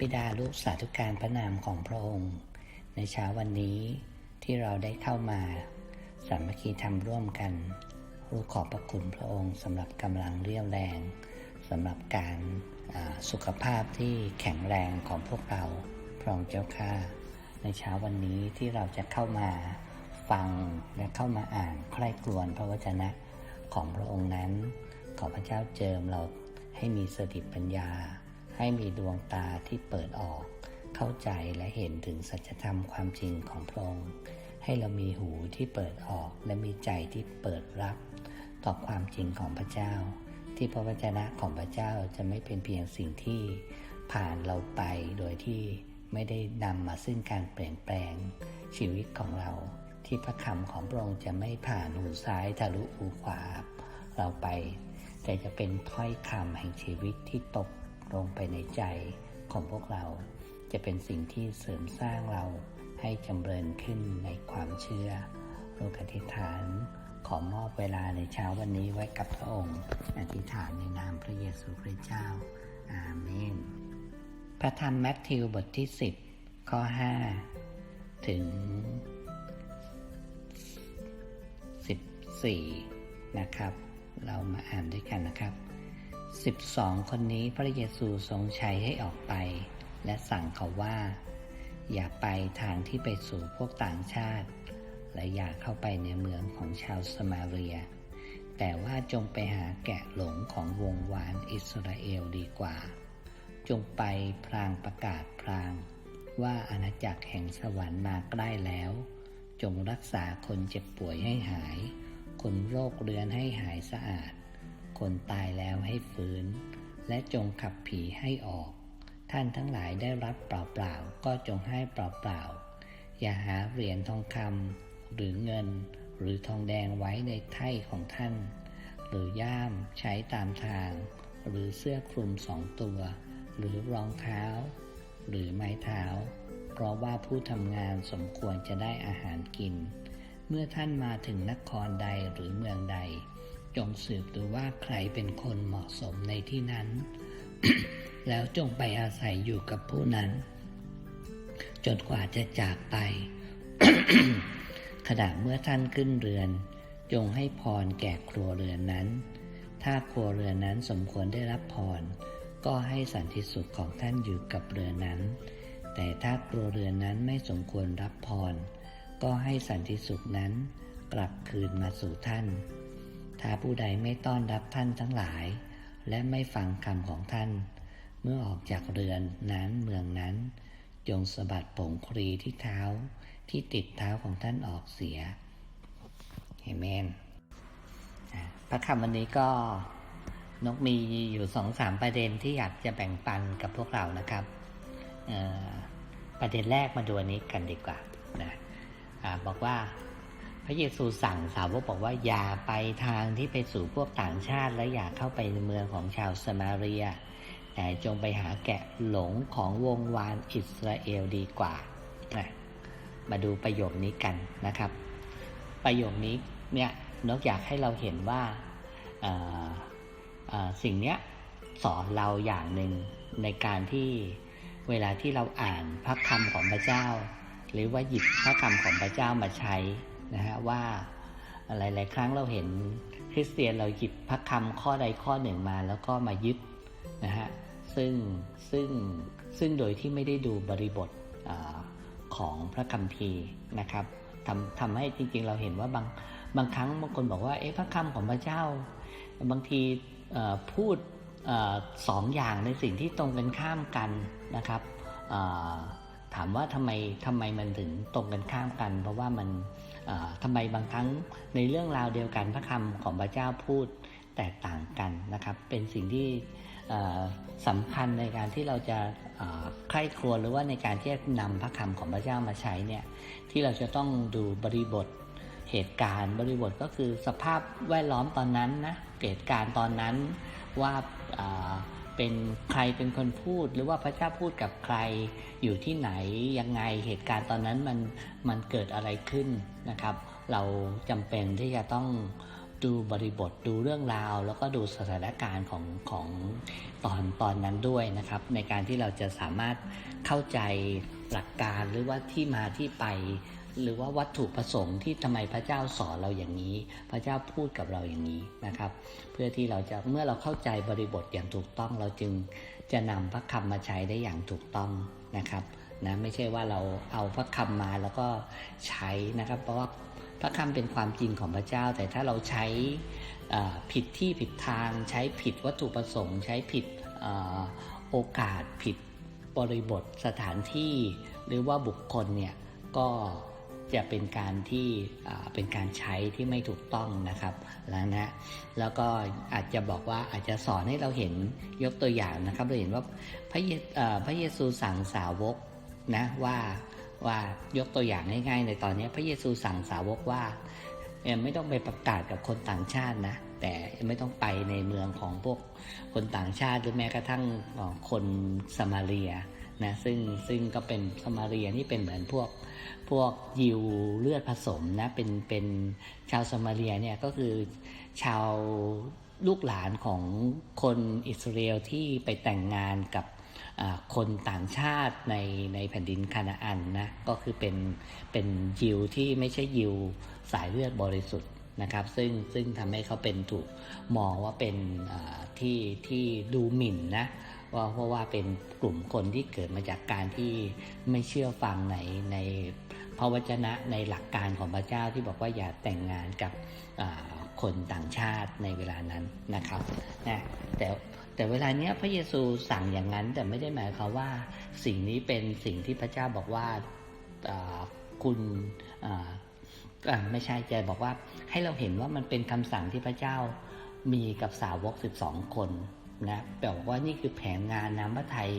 บิดาลูกสาธุการพระนามของพระองค์ ในเช้าวันนี้ที่เราได้เข้ามาสามัคคีทำร่วมกันลูกขอบพระคุณพระองค์สำหรับกำลังเรี่ยวแรงสำหรับการสุขภาพที่แข็งแรงของพวกเราพระองค์เจ้าข้าในเช้าวันนี้ที่เราจะเข้ามาฟังและเข้ามาอ่านใคร่ครวญพระวจนะของพระองค์นั้น ขอพระเจ้าเจิมเราให้มีสติปัญญา ให้มีดวงตาที่เปิดออก เข้าใจและเห็นถึงสัจธรรมความจริงของพระองค์ ให้เรามีหูที่เปิดออกและมีใจที่เปิดรับ ต่อความจริงของพระเจ้า ที่พระวจนะของพระเจ้าจะไม่เป็นเพียงสิ่งที่ผ่านเราไปโดยที่ไม่ได้นำมาซึ่งการเปลี่ยนแปลงชีวิตของเรา ที่พระคำของพระองค์จะไม่ผ่านหูซ้ายทะลุหูขวาเราไป แต่จะเป็นถ้อยคำแห่งชีวิตที่ตก ลงไปในใจของพวกเรา จะเป็นสิ่งที่เสริมสร้างเราให้จำเริญขึ้นในความเชื่อโลกอธิษฐาน ขอมอบเวลาในเช้าวันนี้ไว้กับพระองค์ อธิษฐานในนามพระเยซูคริสต์เจ้า อาเมน พระธรรมแมทธิวบทที่ 10 ข้อ 5 ถึง 14 นะครับ เรามาอ่านด้วยกันนะครับ 12คนนี้พระเยซูทรงใช้ให้ออกไป และสั่งเขาว่า อย่าไปทางที่ไปสู่พวกต่างชาติ และอย่าเข้าไปในเมืองของชาวสมาเรีย แต่ว่าจงไปหาแกะหลงของวงวานอิสราเอลดีกว่า จงไปพรางประกาศพราง ว่าอาณาจักรแห่งสวรรค์มาใกล้แล้ว จงรักษาคนเจ็บป่วยให้หาย คนโรคเรือนให้หายสะอาด คนตายแล้วให้ฟื้น และจงขับผีให้ออก ท่านทั้งหลายได้รับเปล่าๆก็จงให้เปล่าๆอย่าหาเหรียญทองคำหรือเงิน หรือทองแดงไว้ในไถ่ของท่าน หรือย่ามใช้ตามทาง หรือเสื้อคลุมสองตัว หรือรองเท้า หรือไม้เท้า เพราะว่าผู้ทำงานสมควรจะได้อาหารกิน เมื่อท่านมาถึงนครใดหรือเมืองใด จงสืบดูว่าใครเป็นคนเหมาะสมในที่นั้น แล้วจงไปอาศัยอยู่กับผู้นั้น จนกว่าจะจากไป ขณะเมื่อท่านขึ้นเรือน จงให้พรแก่ครัวเรือนนั้น ถ้าครัวเรือนนั้นสมควรได้รับพร ก็ให้สันติสุขของท่านอยู่กับเรือนนั้น แต่ถ้าครัวเรือนนั้นไม่สมควรรับพร ก็ให้สันติสุขนั้นกลับคืนมาสู่ท่าน ถ้าผู้ใดไม่ต้อนรับท่านทั้งหลาย และไม่ฟังคำของท่าน เมื่อออกจากเรือนนั้นเมืองนั้น จงสะบัดผงครีที่เท้าที่ติดเท้าของท่านออกเสียเอเมนพระคำวันนี้ก็นกมีอยู่สองสามประเด็นที่อยากจะแบ่งปันกับพวกเรานะครับ ประเด็นแรกมาดูอันนี้กันดีกว่านะบอกว่า ระเยซูสั่งสาวกบอกว่าอย่าไปทางที่ไปสู่พวกต่างชาติ และอย่าเข้าไปในเมืองของชาวสมาเรีย แต่จงไปหาแกะหลงของวงวานอิสราเอลดีกว่านะมาดูประโยคนี้กันนะครับ ประโยคนี้เนี่ยนกอยากให้เราเห็นว่าสิ่งเนี้ยสอนเราอย่างหนึ่งในการที่เวลาที่เราอ่านพระคำของพระเจ้า หรือว่าหยิบพระคำของพระเจ้ามาใช้ นะฮะว่าหลาย ๆ ครั้งเราเห็นคริสเตียนเราหยิบพระคำข้อใดข้อหนึ่งมาแล้วก็มายึดนะฮะซึ่งซึ่งซึ่งโดยที่ไม่ได้ดูบริบทอของพระคัมภีร์นะครับทำทำให้จริง ๆ เราเห็นว่าบางบางครั้งบางคนบอกว่าเอ๊ะพระคำของพระเจ้า บางทีพูดอสองอย่างในสิ่งที่ตรงกันข้ามกันนะครับถามว่าทำไมทำไมมันถึงตรงกันข้ามกัน เพราะว่ามัน ทำไมบางครั้งในเรื่องราวเดียวกันพระคำของพระเจ้าพูดแตกต่างกันนะครับ เป็นสิ่งที่สำคัญในการที่เราจะใคร่ครวญหรือว่าในการที่จะนำพระคำของพระเจ้ามาใช้เนี่ยที่เราจะต้องดูบริบทเหตุการณ์บริบทก็คือสภาพแวดล้อมตอนนั้นนะเหตุการณ์ตอนนั้นว่าอ่า เป็นใครเป็นคนพูด หรือว่าพระเจ้าพูดกับใครอยู่ที่ไหนยังไงเหตุการณ์ตอนนั้นมันมันเกิดอะไรขึ้นนะครับ เราจำเป็นที่จะต้องดูบริบทดูเรื่องราว แล้วก็ดูสถานการณ์ของของตอนตอนนั้นด้วยนะครับ ในการที่เราจะสามารถเข้าใจหลักการหรือว่าที่มาที่ไป หรือว่าวัตถุประสงค์ที่ทำไมพระเจ้าสอนเราอย่างนี้ พระเจ้าพูดกับเราอย่างนี้นะครับ เพื่อที่เราจะเมื่อเราเข้าใจบริบทอย่างถูกต้องเราจึงจะนำพระคำมาใช้ได้อย่างถูกต้องนะครับนะไม่ใช่ว่าเราเอาพระคำมาแล้วก็ใช้นะครับ เพราะว่าพระคำเป็นความจริงของพระเจ้า แต่ถ้าเราใช้ผิดที่ผิดทาง ใช้ผิดวัตถุประสงค์ ใช้ผิดอโอกาสผิดบริบทสถานที่ หรือว่าบุคคลเนี่ยก็ จะเป็นการที่เป็นการใช้ที่ไม่ถูกต้องนะครับแล้วนะแล้วก็อาจจะบอกว่าอาจจะสอนให้เราเห็นยกตัวอย่างนะครับ เราเห็นว่าพระเยพระเยซูสั่งสาวกนะว่าว่ายกตัวอย่างง่ายๆในตอนนี้พระเยซูสั่งสาวกว่าไม่ต้องไปประกาศกับคนต่างชาตินะแต่ไม่ต้องไปในเมืองของพวกคนต่างชาติหรือแม้กระทั่งเอ่อคนสมาเรีย นะซึ่งซึ่งก็เป็นสมาเรียนี่เป็นเหมือนพวกพวกยิวเลือดผสมนะเป็นเป็นชาวสมาเรียเนี่ยก็คือชาวลูกหลานของคนอิสราเอลที่ไปแต่งงานกับคนต่างชาติในในแผ่นดินคานาอันนะก็คือเป็นเป็นยิวที่ไม่ใช่ยิวสายเลือดบริสุทธิ์นะครับ ซึ่งซึ่งทำให้เขาเป็นถูกมองว่าเป็นที่ที่ดูหมิ่นนะ ว่าเพราะว่าเป็นกลุ่มคนที่เกิดมาจากการที่ไม่เชื่อฟังในในพระวจนะในหลักการของพระเจ้าที่บอกว่าอย่าแต่งงานกับคนต่างชาติในเวลานั้นนะครับนะแต่แต่เวลาเนี้ยพระเยซูสั่งอย่างนั้นแต่ไม่ได้หมายความว่าสิ่งนี้เป็นสิ่งที่พระเจ้าบอกว่าคุณไม่ใช่ใจบอกว่าให้เราเห็นว่ามันเป็นคำสั่งที่พระเจ้ามีกับสาวก 12 คน นะแบบว่านี่คือแผนงานน้ำพระทัย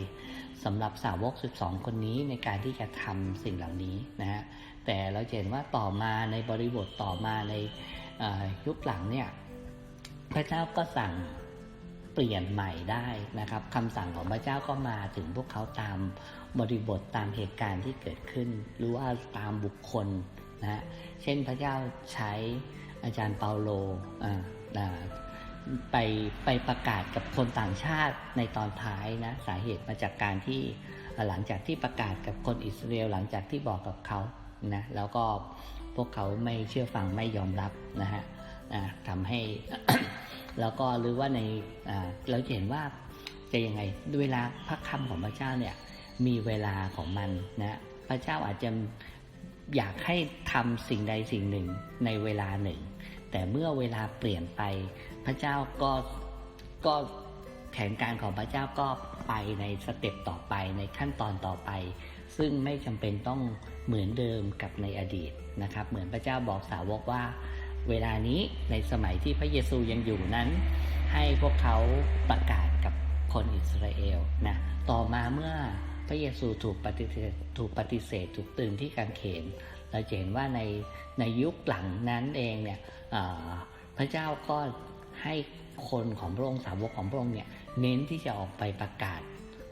สำหรับสาวก 12 คนนี้ในการที่จะทำสิ่งเหล่านี้นะฮะแต่เราเห็นว่าต่อมาในบริบทต่อมาในยุคหลังเนี่ยพระเจ้าก็สั่งเปลี่ยนใหม่ได้นะครับคำสั่งของพระเจ้าก็มาถึงพวกเขาตามบริบทตามเหตุการณ์ที่เกิดขึ้น หรือว่าตามบุคคลนะฮะเช่นพระเจ้าใช้อาจารย์เปาโลอ่า ไปไปประกาศกับคนต่างชาติในตอนท้ายนะสาเหตุมาจากการที่หลังจากที่ประกาศกับคนอิสราเอลหลังจากที่บอกกับเขานะแล้วก็พวกเขาไม่เชื่อฟังไม่ยอมรับนะฮะทำให้แล้วก็หรือว่าในเราเห็นว่าจะยังไงเวลาพระคำของพระเจ้าเนี่ยมีเวลาของมันนะพระเจ้าอาจจะอยากให้ทำสิ่งใดสิ่งหนึ่งในเวลาหนึ่ง แต่เมื่อเวลาเปลี่ยนไป พระเจ้าก็ก็แผนการของพระเจ้าก็ไปในสเต็ปต่อไปในขั้นตอนต่อไป ซึ่งไม่จำเป็นต้องเหมือนเดิมกับในอดีตนะครับ เหมือนพระเจ้าบอกสาวกว่า เวลานี้ในสมัยที่พระเยซูยังอยู่นั้น ให้พวกเขาประกาศกับคนอิสราเอลนะต่อมาเมื่อพระเยซูถูกปฏิเสธถูกปฏิเสธถูกตรึงที่กางเขนเราจะเห็นว่าในในยุคหลังนั้นเองเนี่ยพระเจ้าก็ ให้คนของพระองค์สาวกของพระองค์เนี่ยเน้นที่จะออกไปประกาศ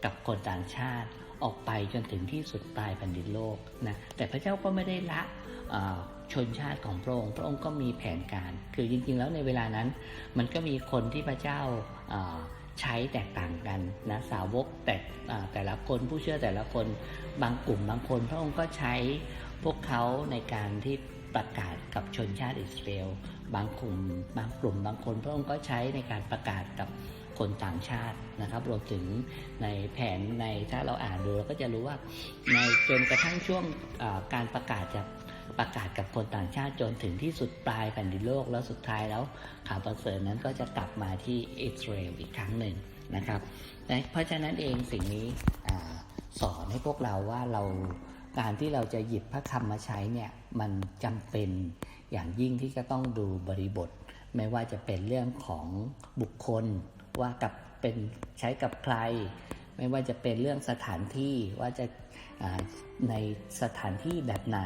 กับคนต่างชาติออกไปจนถึงที่สุดปลายแผ่นดินโลกนะแต่พระเจ้าก็ไม่ได้ละชนชาติของพระองค์ พระองค์ก็มีแผนการ คือจริงๆ แล้วในเวลานั้น มันก็มีคนที่พระเจ้าใช้แตกต่างกันนะสาวกแต่แต่ละคนผู้เชื่อแต่ละคนบางกลุ่มบางคน พระองค์ก็ใช้พวกเขาในการที่ประกาศกับชนชาติอิสราเอล บางกลุ่มบางกลุ่มบางคนพระองค์ก็ใช้ในการประกาศกับคนต่างชาตินะครับรวมถึงในแผนในถ้าเราอ่านดูเราก็จะรู้ว่าในจนกระทั่งช่วงการประกาศจะประกาศกับคนต่างชาติจนถึงที่สุดปลายแผ่นดินโลกแล้วสุดท้ายแล้วข่าวประเสริฐนั้นก็จะกลับมาที่อิสราเอลอีกครั้งหนึ่งนะครับ เพราะฉะนั้นเองสิ่งนี้อสอนให้พวกเราว่าเรา การที่เราจะหยิบพระคำมาใช้เนี่ยมันจำเป็นอย่างยิ่งที่จะต้องดูบริบท ไม่ว่าจะเป็นเรื่องของบุคคล ว่ากับเป็นใช้กับใคร ไม่ว่าจะเป็นเรื่องสถานที่ว่าจะาในสถานที่แบบไหน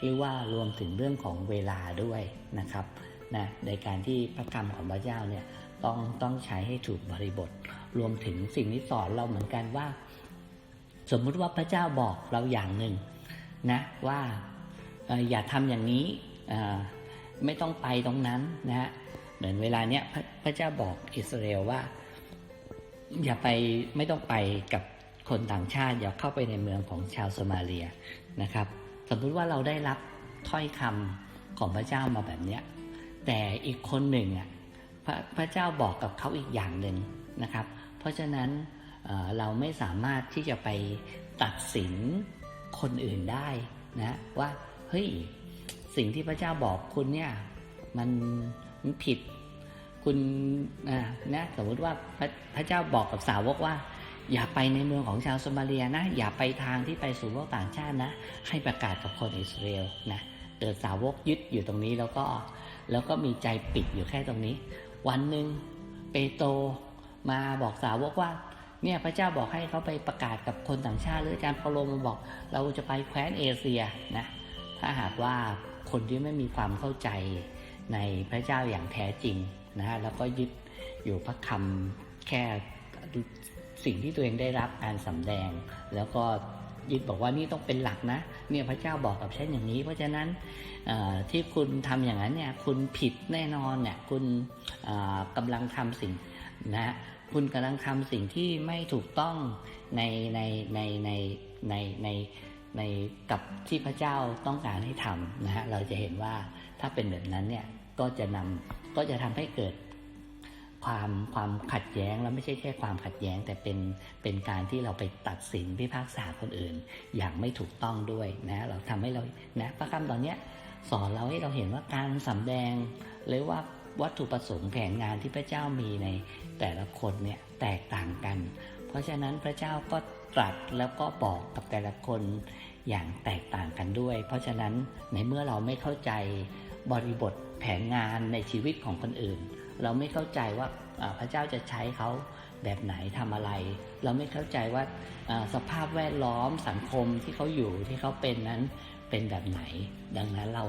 หรือว่ารวมถึงเรื่องของเวลาด้วยนะครับนะในการที่พระคำของพระเจ้าเนี่ยต้องต้องใช้ให้ถูกบริบท รวมถึงสิ่งที่สอนเราเหมือนกันว่า สมมุติว่าพระเจ้าบอกเราอย่างหนึ่งนะว่าอย่าทำอย่างนี้ไม่ต้องไปตรงนั้นนะฮะเหมือนเวลาเนี้ยพระพระเจ้าบอกอิสราเอลว่า อย่าไปไม่ต้องไปกับคนต่างชาติอย่าเข้าไปในเมืองของชาวโซมาเลียนะครับ สมมุติว่าเราได้รับถ้อยคำของพระเจ้ามาแบบเนี้ยแต่อีกคนหนึ่งอะพระพระเจ้าบอกกับเขาอีกอย่างหนึ่งนะครับ เพราะฉะนั้น เราไม่สามารถที่จะไปตัดสินคนอื่นได้นะว่าเฮ้ยสิ่งที่พระเจ้าบอกคุณเนี่ยมันมันผิดคุณนะนะสมมติว่าพระพระเจ้าบอกกับสาวกว่า อย่าไปในเมืองของชาวโซมาเลียนะ อย่าไปทางที่ไปสู่โลกต่างชาตินะ ให้ประกาศกับคนอิสราเอลนะเกิดสาวกยึดอยู่ตรงนี้แล้วก็แล้วก็มีใจปิดอยู่แค่ตรงนี้ วันหนึ่งเปโตรมาบอกสาวกว่า เนี่ยพระเจ้าบอกให้เขาไปประกาศกับคนต่างชาติ หรืออาจารย์เปาโลมาบอก เราจะไปแคว้นเอเชียนะถ้าหากว่าคนที่ไม่มีความเข้าใจในพระเจ้าอย่างแท้จริงนะแล้วก็ยึดอยู่พระคำแค่สิ่งที่ตัวเองได้รับการสำแดง แล้วก็ยึดบอกว่านี่ต้องเป็นหลักนะเนี่ยพระเจ้าบอกกับฉันอย่างนี้ เพราะฉะนั้นที่คุณทำอย่างนั้นเนี่ยคุณผิดแน่นอนเนี่ยคุณเอ่อกำลังทำสิ่งนะ คุณกำลังทำสิ่งที่ไม่ถูกต้องในในในในในในในกับที่พระเจ้าต้องการให้ทำนะฮะเราจะเห็นว่าถ้าเป็นแบบนั้นเนี่ยก็จะนำก็จะทำให้เกิดความความขัดแย้งแล้วไม่ใช่แค่ความขัดแย้ง แต่เป็นเป็นการที่เราไปตัดสินพิพากษาคนอื่น อย่างไม่ถูกต้องด้วยนะเราทำให้เรานะพระคำตอนเนี้ยสอนเราให้เราเห็นว่าการสำแดงหรือว่า วัตถุประสงค์แผนงานที่พระเจ้ามีในแต่ละคนเนี่ยแตกต่างกัน เพราะฉะนั้นพระเจ้าก็ตรัสแล้วก็บอกกับแต่ละคนอย่างแตกต่างกันด้วย เพราะฉะนั้นในเมื่อเราไม่เข้าใจบริบทแผนงานในชีวิตของคนอื่น เราไม่เข้าใจว่าพระเจ้าจะใช้เขาแบบไหนทำอะไร เราไม่เข้าใจว่าสภาพแวดล้อมสังคมที่เขาอยู่ที่เขาเป็นนั้นเป็นแบบไหน ดังนั้นเรา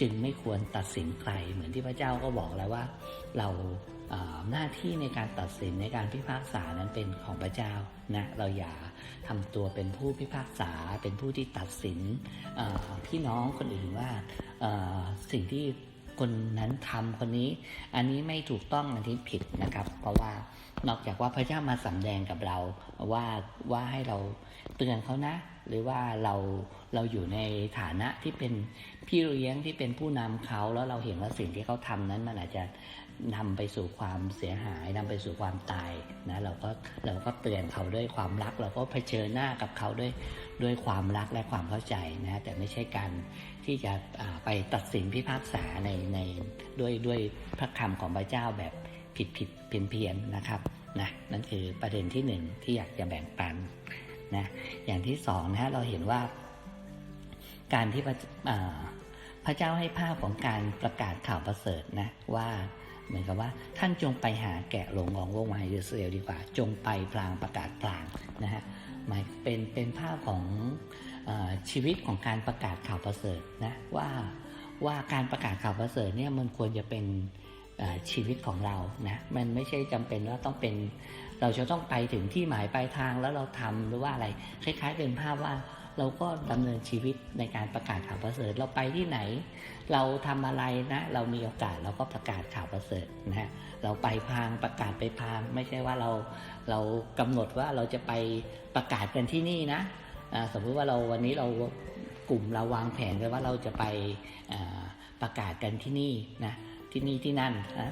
จึงไม่ควรตัดสินใครเหมือนที่พระเจ้าก็บอกแล้วว่า เราหน้าที่ในการตัดสินในการพิพากษานั้นเป็นของพระเจ้านะเราอย่าทำตัวเป็นผู้พิพากษาเป็นผู้ที่ตัดสินพี่น้องคนอื่นว่าสิ่งที่คนนั้นทำคนนี้ อันนี้ไม่ถูกต้องอันนี้ผิดนะครับ เพราะว่านอกจากว่าพระเจ้ามาสำแดงกับเราว่าว่าให้เราเตือนเขานะ หรือว่าเราเราอยู่ในฐานะที่เป็น พี่เลี้ยงที่เป็นผู้นำเขาแล้วเราเห็นว่าสิ่งที่เขาทำนั้นมันอาจจะนำไปสู่ความเสียหายนำไปสู่ความตายนะเราก็เราก็เตือนเขาด้วยความรัก เราก็เผชิญหน้ากับเขาด้วยด้วยความรักและความเข้าใจนะแต่ไม่ใช่การที่จะไปตัดสินพิพากษาในในด้วยด้วยพระคำของพระเจ้าแบบผิดผิดเพี้ยนเพียนนะครับนะนั่นคือประเด็นที่หนึ่งที่อยากจะแบ่งปันนะอย่างที่สองนะเราเห็นว่าการที่พ ระอ่าพระเจ้าให้ภาพของการประกาศข่าวประเสริฐนะว่าเหมือนกับว่าท่านจงไปหาแกะหลงของวงวายอิสเอลดีกว่า จงไปพลางประกาศพลางนะฮะหมายเป็นเป็นภาพของอชีวิตของการประกาศข่าวประเสริฐนะว่าว่าการประกาศข่าวประเสริฐเนี่ยมันควรจะเป็นชีวิตของเรานะมันไม่ใช่จำเป็นว่าต้องเป็น เราจะต้องไปถึงที่หมายปลายทางแล้วเราทำหรือว่าอะไรคล้ายๆเป็นภาพว่า เราก็ดำเนินชีวิตในการประกาศข่าวประเสริฐเราไปที่ไหน เราทำอะไรนะเรามีโอกาสเราก็ประกาศข่าวประเสริฐนะฮะเราไปพางประกาศไปพาง ไม่ใช่ว่าเราเรากำหนดว่าเราจะไปประกาศกันที่นี่นะสมมติว่าเราวันนี้เรากลุ่มเราวางแผนไว้ว่าเราจะไปประกาศกันที่นี่นะที่นี่ที่นั่นนะ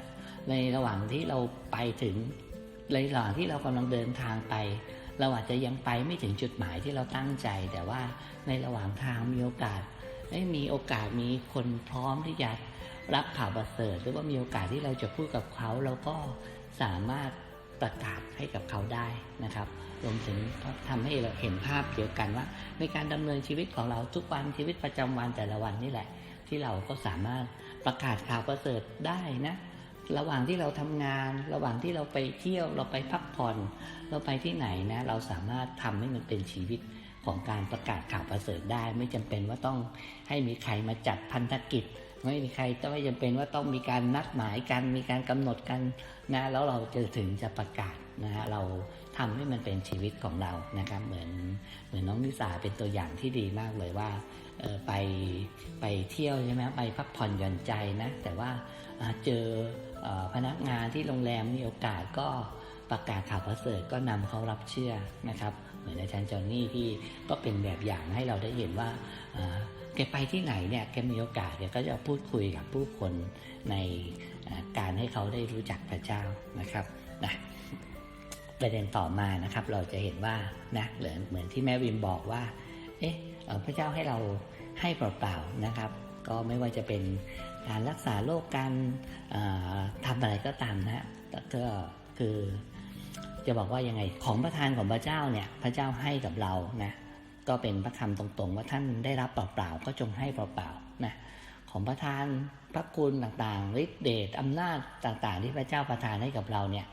ในระหว่างที่เราไปถึงในระหว่างที่เรากำลังเดินทางไป เราอาจจะยังไปไม่ถึงจุดหมายที่เราตั้งใจ แต่ว่าในระหว่างทางมีโอกาสได้มีโอกาสมีคนพร้อมที่จะรับข่าวประเสริฐหรือว่ามีโอกาสที่เราจะพูดกับเขาเราก็สามารถประกาศให้กับเขาได้นะครับ รวมถึงทำให้เราเห็นภาพเดียวกันว่า ในการดำเนินชีวิตของเราทุกวันชีวิตประจำวันแต่ละวันนี่แหละ ที่เราก็สามารถประกาศข่าวประเสริฐได้นะ ระหว่างที่เราทำงาน ระหว่างที่เราไปเที่ยว เราไปพักผ่อน เราไปที่ไหนนะ เราสามารถทำให้มันเป็นชีวิตของการประกาศข่าวประเสริฐได้ ไม่จำเป็นว่าต้องให้มีใครมาจัดพันธกิจ ไม่มีใครต้องไม่จำเป็นว่าต้องมีการนัดหมายกันมีการกำหนดกันนะแล้วเราจะถึงจะประกาศนะฮะเราททำให้มันเป็นชีวิตของเรานะครับเหมือนเหมือนน้องนิสาเป็นตัวอย่างที่ดีมากเลยว่า ไปไปเที่ยวใช่ไหมไปพักผ่อนหย่อนใจนะ แต่ว่าเจออพนักงานที่โรงแรมมีโอกาสก็ประกาศข่าวประเสริฐก็นำเขารับเชื่อนะครับ เหมือนอาจารย์จอห์นนี่ที่ก็เป็นแบบอย่างให้เราได้เห็นว่าแกไปที่ไหนเนี่ยแกมีโอกาสแกก็จะพูดคุยกับผู้คนในการให้เขาได้รู้จักพระเจ้านะครับนะประเด็นต่อมานะครับ เราจะเห็นว่านะเหมือนเหมือนที่แม่วิมบอกว่า เอ๊ะ พระเจ้าให้เราให้เปล่าๆนะครับ ก็ไม่ว่าจะเป็นการรักษาโรคการอ่าทำอะไรก็ตามนะฮะก็คือจะบอกว่ายังไงของประทานของพระเจ้าเนี่ยพระเจ้าให้กับเรานะก็เป็นพระคำตรงๆ ว่าท่านได้รับเปล่าๆก็จงให้เปล่าๆนะของประทานพระคุณต่างๆฤทธิเดชอำนาจต่างๆ ที่พระเจ้าประทานให้กับเราเนี่ย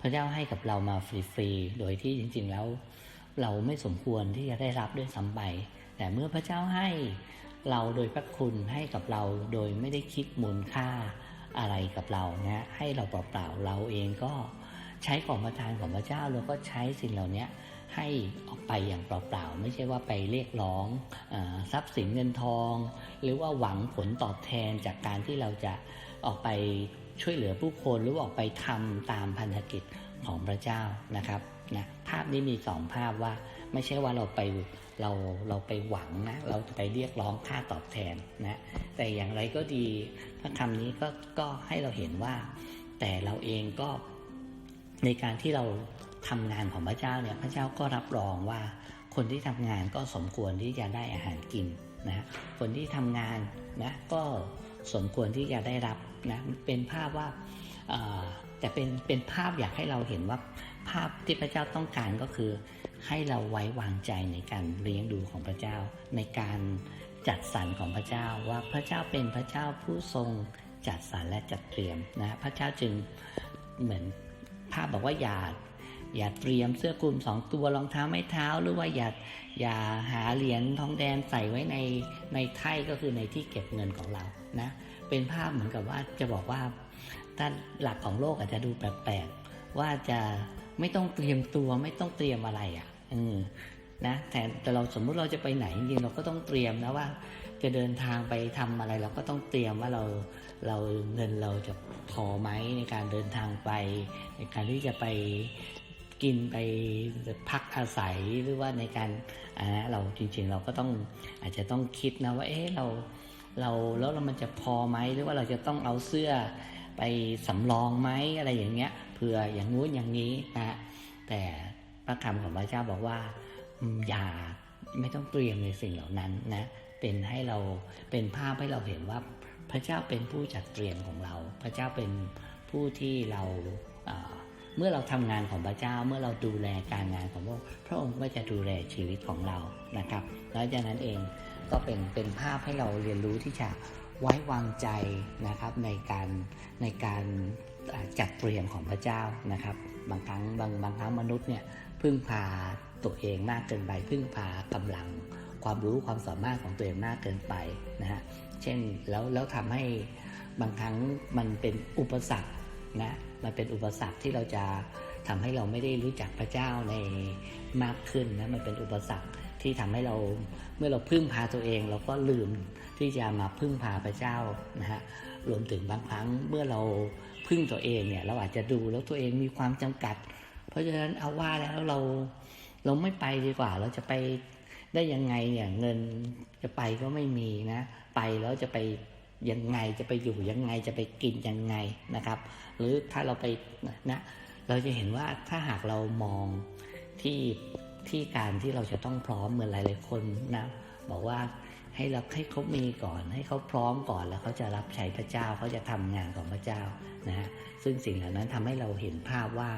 พระเจ้าให้กับเรามาฟรีๆโดยที่จริงๆแล้ว เราไม่สมควรที่จะได้รับด้วยซ้ำไป แต่เมื่อพระเจ้าให้เราโดยพระคุณให้กับเราโดยไม่ได้คิดมูลค่าอะไรกับเรานะให้เราเปล่าๆเราเองก็ใช้ของประทานของพระเจ้าเราก็ใช้สิ่งเหล่านี้ให้ออกไปอย่างเปล่าๆ ไม่ใช่ว่าไปเรียกร้องอทรัพย์สินเงินทอง หรือว่าหวังผลตอบแทนจากการที่เราจะออกไปช่วยเหลือผู้คนหรือออกไปทำตามพันธกิจของพระเจ้านะครับนะภาพนี้มีสองภาพว่าไม่ใช่ว่าเราไป เราเราไปหวังนะเราไปเรียกร้องค่าตอบแทนนะแต่อย่างไรก็ดีพระคำนี้ก็ก็ให้เราเห็นว่า แต่เราเองก็ในการที่เราทำงานของพระเจ้าเนี่ยพระเจ้าก็รับรองว่า คนที่ทำงานก็สมควรที่จะได้อาหารกินนะคนที่ทำงานนะก็สมควรที่จะได้รับนะเป็นภาพว่าแต่เป็นเป็นภาพอยากให้เราเห็นว่า ภาพที่พระเจ้าต้องการก็คือ ให้เราไว้วางใจในการเลี้ยงดูของพระเจ้า ในการจัดสรรของพระเจ้าว่าพระเจ้าเป็นพระเจ้าผู้ทรงจัดสรรและจัดเตรียมนะพระเจ้าจึงเหมือนภาพบอกว่าอย่าอย่าเตรียมเสื้อคลุมสองตัวรองเท้าไม่เท้า หรือว่าอย่าอย่าหาเหรียญทองแดงใส่ไว้ในในไถ่ก็คือในที่เก็บเงินของเรานะเป็นภาพเหมือนกับว่าจะบอกว่าถ้าหลักของโลกอาจจะดูแปลกๆว่าจะ ไม่ต้องเตรียมตัวไม่ต้องเตรียมอะไรอะอืมนะแต่แต่เราสมมุติเราจะไปไหนจริงเราก็ต้องเตรียมนะว่า จะเดินทางไปทำอะไร เราก็ต้องเตรียมว่าเราเราเงินเราจะพอไหมในการเดินทางไป ในการที่จะไปกินไปพักอาศัยหรือว่าในการอ่าเราจริงๆ เราก็ต้องอาจจะต้องคิดนะว่าเอ๊ะเราเราแล้วเรามันจะพอไหมหรือว่าเราจะต้องเอาเสื้อ ไปสำรองไหมอะไรอย่างเงี้ยเผื่ออย่างงู้นอย่างนี้นะแต่พระคำของพระเจ้าบอกว่าอย่าไม่ต้องเตรียมในสิ่งเหล่านั้นนะเป็นให้เราเป็นภาพให้เราเห็นว่าพระเจ้าเป็นผู้จัดเตรียมของเรา พระเจ้าเป็นผู้ที่เราเมื่อเราทำงานของพระเจ้าเมื่อเราดูแลการงานของพระองค์พระองค์ก็จะดูแลชีวิตของเรานะครับ แล้วจากนั้นเองก็เป็นเป็นภาพให้เราเรียนรู้ที่จะ ไว้วางใจนะครับในการในการจัดเตรียมของพระเจ้านะครับ บางครั้งบางบางครั้งมนุษย์เนี่ยพึ่งพาตัวเองมากเกินไปพึ่งพากำลัง ความรู้ความสามารถของตัวเองมากเกินไปนะฮะเช่นแล้วแล้วทำให้บางครั้งมันเป็นอุปสรรคนะมันเป็นอุปสรรคที่เราจะทำให้เราไม่ได้รู้จักพระเจ้าในมากขึ้นนะมันเป็นอุปสรรค ที่ทำให้เราเมื่อเราพึ่งพาตัวเอง เราก็ลืมที่จะมาพึ่งพาพระเจ้านะฮะรวมถึงบางครั้งเมื่อเราพึ่งตัวเองเนี่ยเราอาจจะดูแล้วตัวเองมีความจำกัด เพราะฉะนั้นเอาว่าแล้วเราเราไม่ไปดีกว่า เราจะไปได้ยังไงเนี่ยเงินจะไปก็ไม่มีนะ ไปแล้วจะไปยังไงจะไปอยู่ยังไงจะไปกินยังไงนะครับ หรือถ้าเราไปนะเราจะเห็นว่าถ้าหากเรามองที่ ที่การที่เราจะต้องพร้อมเหมือนหลายๆคนนะบอกว่าให้เราให้เขามีก่อน ให้เขาพร้อมก่อนแล้วเขาจะรับใช้พระเจ้าเขาจะทำงานของพระเจ้านะฮะซึ่งสิ่งเหล่านั้นทำให้เราเห็นภาพว่า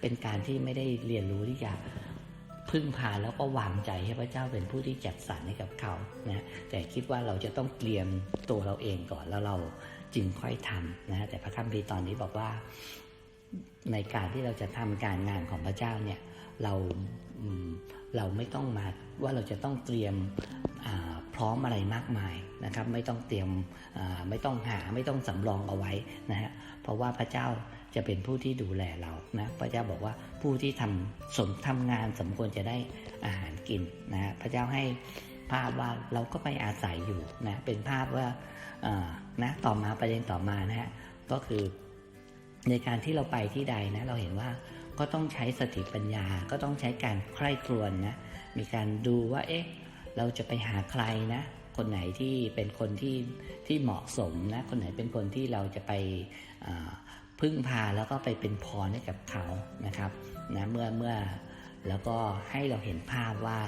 เป็นการที่ไม่ได้เรียนรู้ที่จะพึ่งพาแล้วก็วางใจให้พระเจ้าเป็นผู้ที่จัดสรรให้กับเขานะแต่คิดว่าเราจะต้องเตรียมตัวเราเองก่อนแล้วเราจึงค่อยทำนะฮะแต่พระคัมภีร์ตอนนี้บอกว่าในการที่เราจะทำการงานของพระเจ้าเนี่ยเรา เราไม่ต้องมาว่าเราจะต้องเตรียมพร้อมอะไรมากมายนะครับไม่ต้องเตรียมไม่ต้องหาไม่ต้องสำรองเอาไว้นะฮะเพราะว่าพระเจ้าจะเป็นผู้ที่ดูแลเรานะพระเจ้าบอกว่าผู้ที่ทำสมทำงานสมควรจะได้อาหารกินนะฮะพระเจ้าให้ภาพว่าเราก็ไปอาศัยอยู่นะเป็นภาพว่านะต่อมาประเด็นต่อมานะฮะก็คือในการที่เราไปที่ใดนะเราเห็นว่า ก็ต้องใช้สติปัญญา ก็ต้องใช้การใคร่ครวญนะ มีการดูว่า เอ๊ะ เราจะไปหาใครนะ คนไหนที่เป็นคนที่ที่เหมาะสมนะ คนไหนเป็นคนที่เราจะไปพึ่งพาแล้วก็ไปเป็นพรให้กับเขานะครับนะเมื่อเมื่อแล้วก็ให้เราเห็นภาพว่า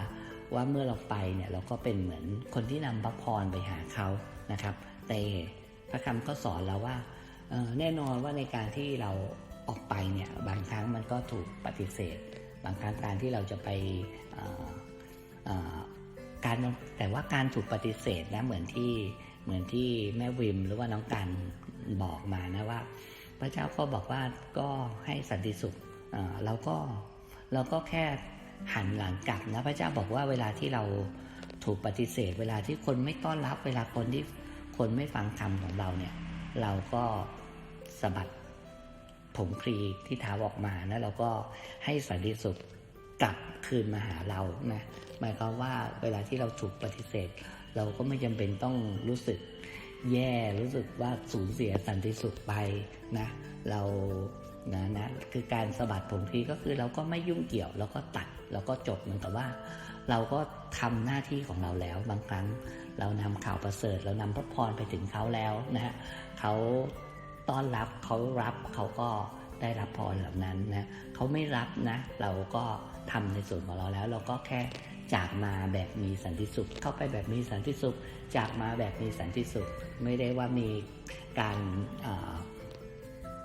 ว่าเมื่อเราไปเนี่ยเราก็เป็นเหมือนคนที่นำพระพรไปหาเขานะครับ แต่พระคำก็สอนเราว่าแน่นอนว่าในการที่เรา ออกไปเนี่ยบางครั้งมันก็ถูกปฏิเสธ บางครั้งการที่เราจะไปการแต่ว่าการถูกปฏิเสธนะเหมือนที่เหมือนที่แม่วิมหรือว่าน้องกันบอกมานะว่า พระเจ้าก็บอกว่าก็ให้สันติสุขเอ่อเราก็เราก็แค่หันหลังกลับนะพระเจ้าบอกว่าเวลาที่เราถูกปฏิเสธ เวลาที่คนไม่ต้อนรับ เวลาคนที่คนไม่ฟังคำของเราเนี่ย เราก็สะบัด ผมครีที่เท้าออกมานะเราก็ให้สันติสุขกลับคืนมาหาเรานะหมายความว่าเวลาที่เราถูกปฏิเสธ เราก็ไม่จำเป็นต้องรู้สึกแย่รู้สึกว่าสูญเสียสันติสุขไปนะเรานะนะคือการสะบัดผมครีก็คือเราก็ไม่ยุ่งเกี่ยวเราก็ตัดเราก็จบเหมือนกับว่า เราก็ทำหน้าที่ของเราแล้วบางครั้ง เรานำข่าวประเสริฐ เรานำพระพรไปถึงเขาแล้วนะฮะเขา ต้อนรับเขารับเขาก็ได้รับพรเหล่านั้นนะเขาไม่รับนะ เราก็ทำในส่วนของเราแล้ว เราก็แค่จากมาแบบมีสันติสุข เข้าไปแบบมีสันติสุข จากมาแบบมีสันติสุข ไม่ได้ว่ามีการ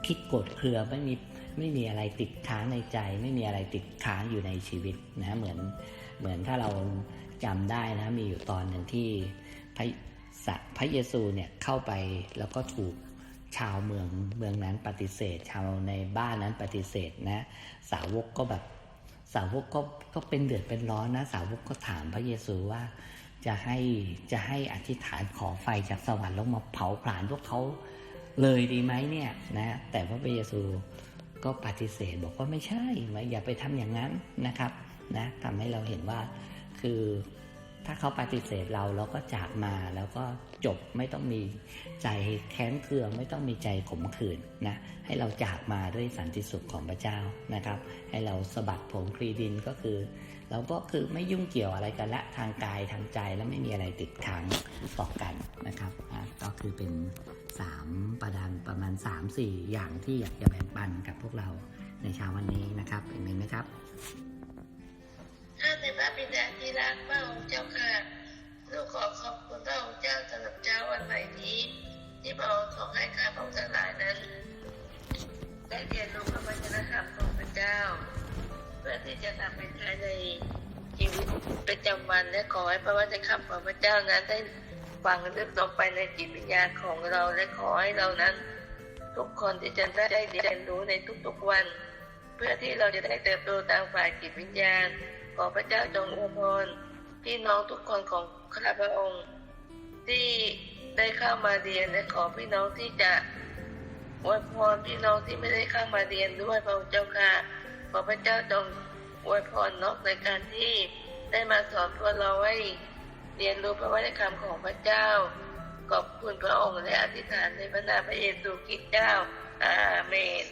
คิดกรธเคือไม่มีไม่มีอะไรติดค้างในใจ ไม่มีอะไรติดค้างอยู่ในชีวิตนะเหมือนเหมือนถ้าเราจำได้นะมีอยู่ตอนหนึ่งที่พระพระเยซูเนี่ยเข้าไปแล้วก็ถูก ชาวเมืองเมืองนั้นปฏิเสธ ชาวในบ้านนั้นปฏิเสธนะ สาวกก็แบบสาวกก็ก็เป็นเดือดเป็นร้อนนะ สาวกก็ถามพระเยซูว่าจะให้จะให้อธิษฐานขอไฟจากสวรรค์ลงมาเผาผลาญพวกเขาเลยดีไหมเนี่ยนะแต่พระเยซูก็ปฏิเสธบอกว่าไม่ใช่ไม่อย่าไปทำอย่างนั้นนะครับนะทำให้เราเห็นว่าคือ ถ้าเขาปฏิเสธเราเราก็จากมาแล้วก็จบไม่ต้องมีใจแค้นเคืองไม่ต้องมีใจขมขื่นนะให้เราจากมาด้วยสันติสุขของพระเจ้านะครับ ให้เราสะบัดผมคลีดินก็คือ เราก็คือไม่ยุ่งเกี่ยวอะไรกันละทางกายทางใจแล้วไม่มีอะไรติดค้างต่อกันนะครับอะก็คือเป็นสามประดานประมาณ3ามสี่อย่างที่อยากจะแบ่งปันกับพวกเราในเช้าวันนี้นะครับเห็นไหมครับ ข้าแต่พระบิดาที่รักพระองค์เจ้าค่ะลูกขอขอบคุณพระองค์เจ้าสำหรับเช้าวันใหม่นี้ ที่พระองค์ทรงให้ข้าพระองค์ทั้งหลายนั้นได้เรียนรู้พระวจนะธรรมของพระเจ้า เพื่อที่จะทำเป็นใช้ในชีวิตประจำวันและขอให้พระวจนะคำของพระเจ้านั้นได้ฝังลึกลงไปในจิตวิญญาณของเราและขอให้เรานั้น ทุกคนที่จะได้เรียนรู้ในทุกๆวัน เพื่อที่เราจะได้เติบโตตามฝ่ายจิตวิญญาณ ขอพระเจ้าจงอวยพรพี่น้องทุกคนของข้าพระองค์ ที่ได้เข้ามาเรียนและขอพี่น้องที่จะอวยพรพี่น้องที่ไม่ได้เข้ามาเรียนด้วยพระองค์เจ้าค่ะขอพระเจ้าจงอวยพรนอกในการที่ได้มาสอนพวกเราให้เรียนรู้พระวจนะคำของพระเจ้า ขอบคุณพระองค์และอธิษฐานในพระนามพระเยซูคริสต์เจ้าอาเมน